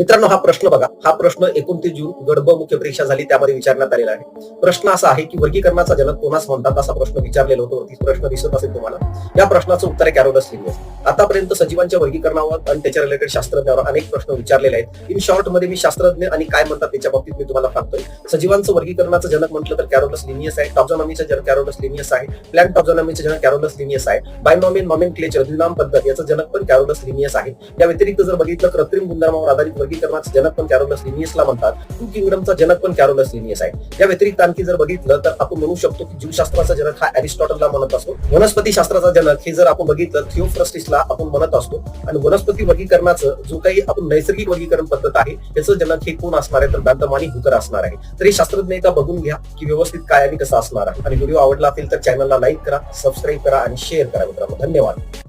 मित्रांनो हा प्रश्न बघा. हा प्रश्न एकोणतीस जून गडब मुख्य परीक्षा झाली त्यामध्ये विचारण्यात आलेला आहे. प्रश्न असा आहे की वर्गीकरणाचा जनक कोणास म्हणतात असा प्रश्न विचारलेला होतो. प्रश्न दिसत असेल तुम्हाला. या प्रश्नाचं उत्तर आहे कॅरोलस लिंगस आतापर्यंत सजीवांच्या वर्गीकरणावर आणि त्याच्या रिलेटेड शास्त्रज्ञावर अनेक प्रश्न विचारलेले आहेत. इन शॉर्टमध्ये मी शास्त्रज्ञ आणि काय म्हणतात त्याच्या बाबतीत मी तुम्हाला सांगतोय. सजीवांचं वर्गीकरणाचं जनक म्हटलं तर कॅरोलस लिनियस आहे. टॉक्झॉनॉमीचा जनक कॅरोलस लिनियस आहे. प्लॅन टॉक्झॉनॉमीचा जनक कॅरोलस लिनियस आहे. बायनॉमिन नॉमिन क्लेचर द्विनाम पद्धत याचं जनक पण कॅरोलस लिनियस आहे. या व्यतिरिक्त जर बघितलं कृत्रिम गुणधर्मावर आधारित वर्गीकरणाचं जनक पण कॅरोलस लिनियसला म्हणतात. टू किंगडमचा जनक पण कॅरोलस लिनियस आहे. या व्यतिरिक्त आणखी जर बघितलं तर आपण म्हणू शकतो की जीवशास्त्राचा जनक हा अरिस्टॉटलला म्हणत असतो. वनस्पती शास्त्राचा जनक हे जर आपण बघितलं थिओफ्रस्टिसला आपण म्हणत असतो. आणि वनस्पती वर्गीकरणाचं जो काही आपण नैसर्गिक वर्गीकरण पद्धत आहे त्याचं जनक हे कोण असणार आहे? तर बॅंतमानी हुकर असणार आहे. तर हे शास्त्रज्ञ एकदा बघून घ्या की व्यवस्थित काय आणि कसं असणार आहे. आणि व्हिडिओ आवडला असेल तर चॅनलला लाईक करा सबस्क्राईब करा आणि शेअर करा मित्रांनो. धन्यवाद.